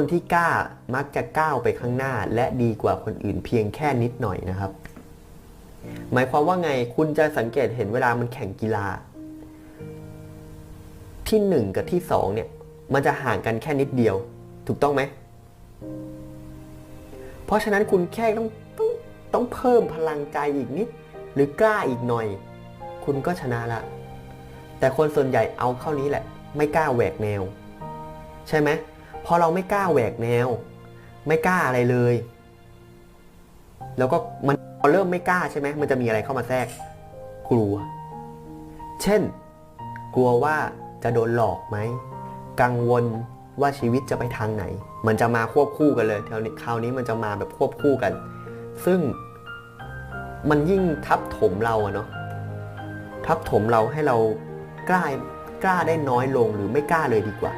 คนที่กล้ามักจะก้าวไปข้างหน้า และดีกว่าคนอื่นเพียงแค่นิดหน่อยนะครับ หมายความว่าไงคุณจะสังเกตเห็นเวลามันแข่งกีฬา ที่หนึ่งกับที่สองเนี่ยมันจะห่างกันแค่นิดเดียว ถูกต้องไหม เพราะฉะนั้นคุณแค่ต้องต้องต้องเพิ่มพลังใจอีกนิด หรือกล้าอีกหน่อย คุณก็ชนะละ แต่คนส่วนใหญ่เอาเข้านี้แหละ ไม่กล้าแหวกแนว ใช่ไหม พอเราไม่กล้าแหวกแนว ไม่กล้าอะไรเลย แล้วก็มันเริ่มไม่กล้าใช่ไหมมันจะมีอะไรเข้ามาแทรก กลัว เช่น กลัวว่าจะโดนหลอกไหมกังวลว่าชีวิตจะไปทางไหน มันจะมาควบคู่กันเลยคราวนี้คราวนี้มันจะมาแบบควบคู่กัน ซึ่งมันยิ่งทับถมเราอะเนาะทับถมเราให้เรากล้ากล้าได้น้อยลงหรือไม่กล้าเลยดีกว่า